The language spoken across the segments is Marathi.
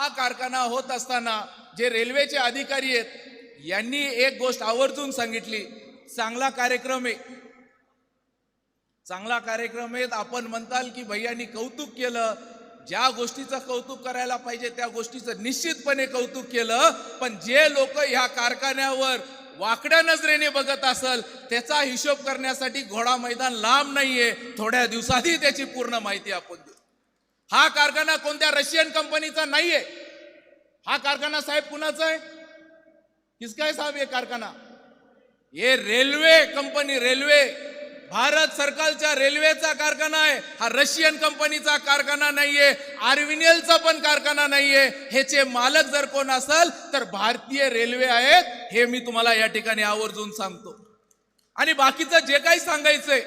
हा कारखाना होत असताना जे रेल्वेचे अधिकारी आहेत यांनी एक गोष्ट आवर्जून सांगितली. चांगला कार्यक्रम आहे. चांगला कार्यक्रम आहे. आपण म्हणताल की भैयानी कौतुक केलं. ज्या गोष्टीचं कौतुक करायला पाहिजे त्या गोष्टीचं निश्चितपणे कौतुक केलं. पण जे लोक ह्या कारखान्यावर वाकड्या नजरेने बघत असल त्याचा हिशोब करण्यासाठी घोडा मैदान लांब नाहीये. थोड्या दिवसातही त्याची पूर्ण माहिती आपण हा कारखाना कोणत्या रशियन कंपनीचा नाहीये. हा कारखाना साहेब कुणाचा आहे? किसका आहे साहेब हे कारखाना? हे रेल्वे कंपनी रेल्वे. भारत सरकारच्या रेल्वेचा कारखाना आहे. हा रशियन कंपनीचा कारखाना नाहीये. आर्विनियलचा पण कारखाना नाहीये. ह्याचे मालक जर कोण असेल तर भारतीय रेल्वे आहेत हे मी तुम्हाला या ठिकाणी आवर्जून सांगतो. आणि बाकीचं जे काही सांगायचंय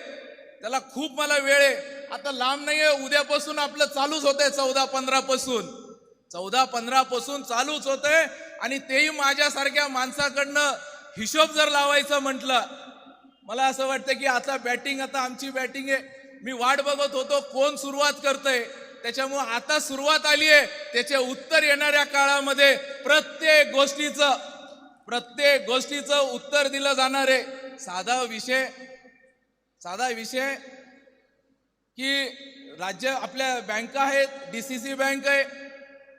त्याला खूप मला वेळ आहे. आता लांब नाहीये उद्यापासून आपलं चालूच होतंय चौदा पंधरा पासून चौदा पंधरा पासून चालूच होतंय आणि तेही माझ्यासारख्या माणसाकडनं हिशोब जर लावायचं म्हटलं मला असं वाटतं की आता बॅटिंग आता आमची बॅटिंग आहे. मी वाट बघत होतो कोण सुरुवात करतंय. त्याच्यामुळं आता सुरुवात आली आहे. त्याचे उत्तर येणाऱ्या काळामध्ये प्रत्येक गोष्टीचं प्रत्येक गोष्टीचं उत्तर दिलं जाणार आहे. साधा विषय साधा विषय की राज्य आपल्या बँका आहेत डी सी सी बँक आहे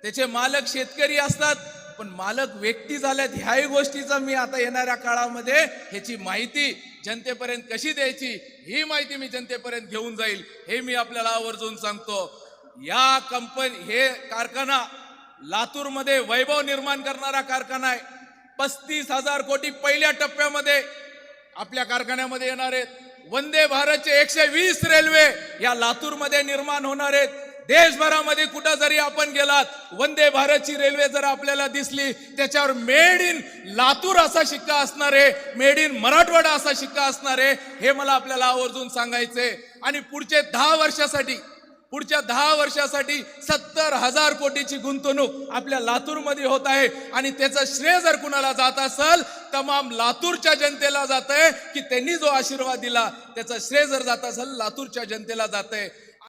त्याचे मालक शेतकरी असतात पण मालक व्यक्ती झाल्यात ह्याही गोष्टीचा मी आता येणाऱ्या काळामध्ये ह्याची माहिती जनतेपर्यंत कशी द्यायची ही माहिती मी जनतेपर्यंत घेऊन जाईल हे मी आपल्याला आवर्जून सांगतो. या कंपनी हे कारखाना लातूरमध्ये वैभव निर्माण करणारा कारखाना आहे. पस्तीस हजार कोटी पहिल्या टप्प्यामध्ये आपल्या कारखान्यामध्ये येणार आहेत. वंदे भारतचे एकशे वीस रेल्वे या लातूरमध्ये निर्माण होणार आहेत. देशभरामध्ये कुठं जरी आपण गेलात वंदे भारतची रेल्वे जर आपल्याला दिसली त्याच्यावर मेड इन लातूर असा शिक्का असणार आहे मेड इन मराठवाडा असा शिक्का असणार आहे हे मला आपल्याला आवर्जून सांगायचंय. आणि पुढचे दहा वर्षासाठी पुढच्या दहा वर्षासाठी सत्तर हजार कोटीची गुंतवणूक आपल्या लातूरमध्ये होत आहे. आणि त्याचं श्रेय जर कुणाला जात असेल तमाम लातूरच्या जनतेला जात आहे की त्यांनी जो आशीर्वाद दिला त्याचं श्रेय जर जात असेल लातूरच्या जनतेला जात आहे